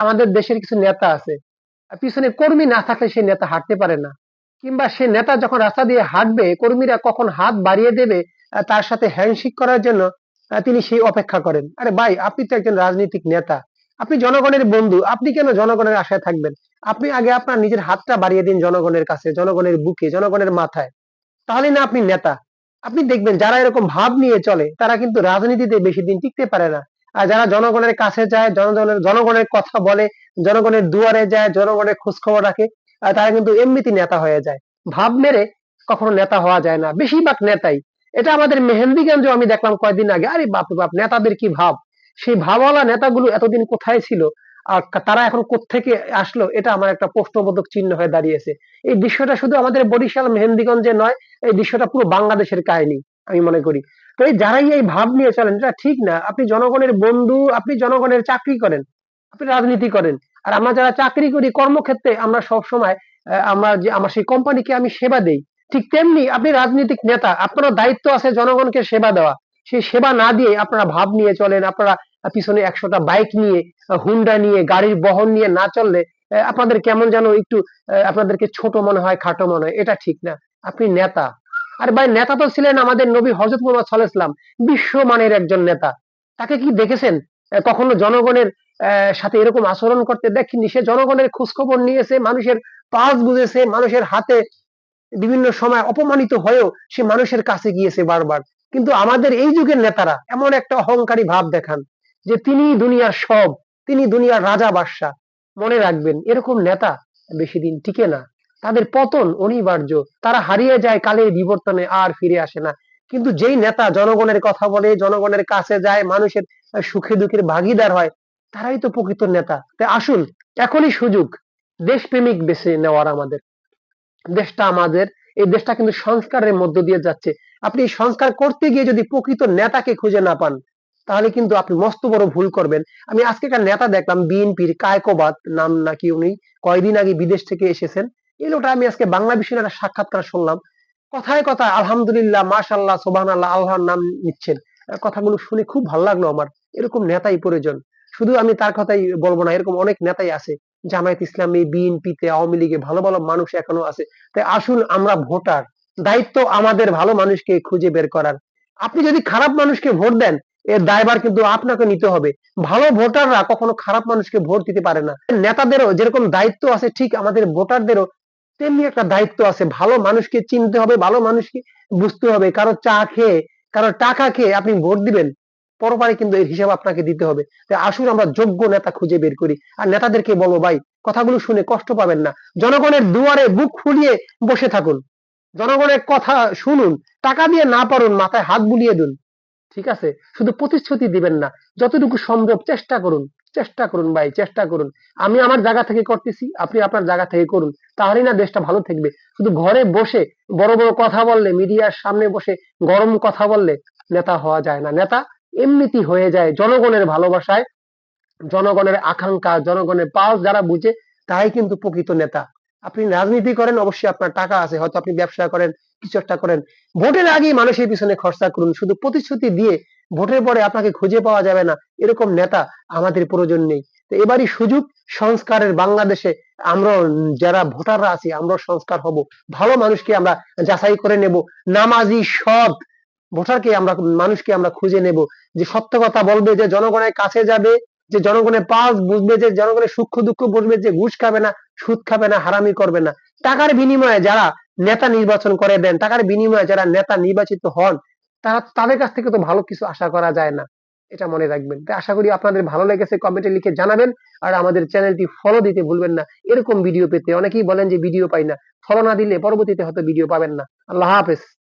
আমাদের দেশের কিছু নেতা আছে। পিছনে কর্মী না থাকলে সেই নেতা হাঁটতে পারে না। কিংবা সে নেতা যখন রাস্তা দিয়ে হাঁটবে, কর্মীরা কখন হাত বাড়িয়ে দেবে তার সাথে হ্যান্ডশেক করার জন্য তিনি সেই অপেক্ষা করেন। আরে ভাই, আপনি তো একজন রাজনৈতিক নেতা। আপনি জনগণের বন্ধু। আপনি কেন জনগণের আশায় থাকবেন? আপনি আগে আপনার নিজের হাতটা বাড়িয়ে দিন জনগণের কাছে, জনগণের বুকে, জনগণের মাথায়। তাহলে না আপনি নেতা। আপনি দেখবেন যারা এরকম ভাব নিয়ে চলে, তারা কিন্তু রাজনীতিতে বেশি দিন টিকতে পারে না। আর যারা জনগণের কাছে যায়, জনগণের জনগণের কথা বলে, জনগণের দুয়ারে যায়, জনগণের খোঁজ খবর রাখে তারা কিন্তু এমনিতে নেতা হয়ে যায়। ভাব মেরে কখনো নেতা হওয়া যায় না। বেশিরভাগ নেতাই, এটা আমাদের মেহেন্দিগঞ্জ আমি দেখলাম কয়েকদিন আগে, আরে বাপ বাপ, নেতাদের কি ভাব? সেই ভাবওয়ালা নেতাগুলো এতদিন কোথায় ছিল? আর তারা এখন কোত্থেকে আসলো? এটা আমার একটা প্রশ্নবোধক চিহ্ন হয়ে দাঁড়িয়েছে। এই দৃশ্যটা শুধু আমাদের বরিশাল, মেহেন্দিগঞ্জে নয়, এই দৃশ্যটা পুরো বাংলাদেশের কাহিনী। আমি মনে করি। তো এই যারাই এই ভাব নিয়ে চলেন, এটা ঠিক না। আপনি জনগণের বন্ধু, আপনি জনগণের চাকরি করেন, আপনি রাজনীতি করেন। আর আমরা যারা চাকরি করি কর্মক্ষেত্রে, আমরা সব সময় আমরা যে, আমার সেই কোম্পানিকে আমি সেবা দেই। ঠিক তেমনি আপনি রাজনৈতিক নেতা আপনার দায়িত্ব আছে জনগণকে সেবা দেওয়া। সেই সেবা না দিয়ে আপনারা ভাব নিয়ে চলেন, আপনারা পিছনে একশোটা বাইক নিয়ে হুন্ডা নিয়ে, গাড়ির বহন নিয়ে না চললে আপনাদের কেমন যেন একটু আপনাদেরকে ছোট মনে হয়, খাটো মনে হয়, এটা ঠিক না। আপনি নেতা আর ভাই নেতা তো ছিলেন আমাদের নবী হজরত মোহাম্মদ সাল্লাহ ইসলাম বিশ্বমানের একজন নেতা। তাকে কি দেখেছেন? কখনো জনগণের সাথে এরকম আচরণ করতে দেখেননি? সে জনগণের খোঁজখবর নিয়েছে, মানুষের পাস বুঝেছে, মানুষের হাতে বিভিন্ন সময় অপমানিত হয়েও সে মানুষের কাছে গিয়েছে বারবার। কিন্তু আমাদের এই যুগের নেতারা এমন একটা অহংকারী ভাব দেখান যে তিনি দুনিয়ার সব, তিনি দুনিয়ার রাজা বাদশাহ। মনে রাখবেন, এরকম নেতা বেশি দিন টিকে না। তাদের পতন অনিবার্য। তারা হারিয়ে যায় কালের বিবর্তনে, আর ফিরে আসে না। কিন্তু যেই নেতা জনগণের কথা বলে, জনগণের কাছে যায়, মানুষের সুখে দুঃখের ভাগিদার হয়, তারাই তো প্রকৃত নেতা। তাই আসুন, এখনই সুযোগ, দেশপ্রেমিক বেছে নেওয়ার আমাদের। দেশটা আমাদের, এই দেশটা কিন্তু সংস্কারের মধ্য দিয়ে যাচ্ছে। আপনি সংস্কার করতে গিয়ে যদি প্রকৃত নেতাকে খুঁজে না পান, তাহলে কিন্তু আপনি মস্ত বড় ভুল করবেন। আমি আজকে একটা নেতা দেখলাম, বিএনপির কায়কোবাদ, নাম নাকি উনি কয়দিন আগে বিদেশ থেকে এসেছেন এই লোকটা আমি আজকে বাংলা বিষয়ের একটা সাক্ষাৎকার শুনলাম। কথায় কথায় আলহামদুলিল্লাহ মাশাল্লাহ সোবাহ আল্লাহ আল্লাহর নাম নিচ্ছেন। কথাগুলো শুনে খুব ভালো লাগল আমার। এরকম নেতাই প্রয়োজন। শুধু আমি তার কথাই বলব না, এরকম অনেক নেতাই আছে। জামায়াত ইসলামী, বিএনপিতে, আওয়ামী লীগে ভালো ভালো মানুষ এখনও আছে। তাই আসুন আমরা ভোটার। দায়িত্ব আমাদের ভালো মানুষকে খুঁজে বের করার। আপনি যদি খারাপ মানুষকে ভোট দেন, এর দায়ভার কিন্তু আপনাকে নিতে হবে। ভালো ভোটাররা কখনো খারাপ মানুষকে ভোট দিতে পারে না। নেতাদেরও যেরকম দায়িত্ব আছে, ঠিক আমাদের ভোটারদেরও তেমনি একটা দায়িত্ব আছে। ভালো মানুষকে চিনতে হবে, ভালো মানুষকে বুঝতে হবে। কারও চা খেয়ে, কারও টাকা খেয়ে আপনি ভোট দিবেন পরপারে কিন্তু এর হিসাব আপনাকে দিতে হবে। আসুন, আমরা যোগ্য নেতা খুঁজে বের করি। আর নেতাদেরকে বলো, ভাই, কথাগুলো শুনে কষ্ট পাবেন না। জনগণের দুয়ারে বুক ফুলিয়ে বসে থাকুন। জনগণের কথা শুনুন। টাকা দিয়ে না পারুন, মাথায় হাত বুলিয়ে দিন। ঠিক আছে? শুধু প্রতিশ্রুতি দিবেন না। যতটুকু সম্ভব চেষ্টা করুন চেষ্টা করুন ভাই, চেষ্টা করুন। আমি আমার জায়গা থেকে করতেছি, আপনি আপনার জায়গা থেকে করুন। তাহলেই না দেশটা ভালো থাকবে। শুধু ঘরে বসে বড় বড় কথা বললে, মিডিয়ার সামনে বসে গরম কথা বললে নেতা হওয়া যায় না। নেতা এমনিতেই হয়ে যায় জনগণের ভালোবাসায়, জনগণের আকাঙ্ক্ষা, জনগণের পালস যারা বুঝে তাই কিন্তু প্রকৃত নেতা। আপনি রাজনীতি করেন, অবশ্যই আপনার টাকা আছে, হয়তো আপনি ব্যবসা করেন, কিছু একটা করেন। ভোটের আগেই মানুষের পিছনে খরচা করুন, শুধু প্রতিশ্রুতি দিয়ে ভোটের পরে আপনাকে খুঁজে পাওয়া যাবে না, এরকম নেতা আমাদের প্রয়োজন নেই। তো এবারই সুযোগ সংস্কারের বাংলাদেশে, আমরা যারা ভোটাররা আছি, আমরা সংস্কার হব। ভালো মানুষকে আমরা যাচাই করে নেব, নামাজি সৎ ভোটারকে আমরা, মানুষকে আমরা খুঁজে নেব। যে সত্য কথা বলবে যে জনগণের কাছে যাবে যে জনগণের পাস বুঝবে যে, জনগণের সুখ দুঃখ বুঝবে যে, ঘুষ খাবে না, সুদ খাবে না, হারামি করবে না। টাকার বিনিময়ে যারা নেতা নির্বাচন করে দেন, টাকার বিনিময়ে যারা নেতা নির্বাচিত হন, তারা তাদের কাছ থেকে তো ভালো কিছু আশা করা যায় না। এটা মনে রাখবেন। আশা করি আপনাদের ভালো লেগেছে কমেন্টে লিখে জানাবেন আর আমাদের চ্যানেলটি ফলো দিতে ভুলবেন না। এরকম ভিডিও পেতে। অনেকেই বলেন যে ভিডিও পাই না। ফলো না দিলে পরবর্তীতে হয়তো ভিডিও পাবেন না। আল্লাহ হাফেজ।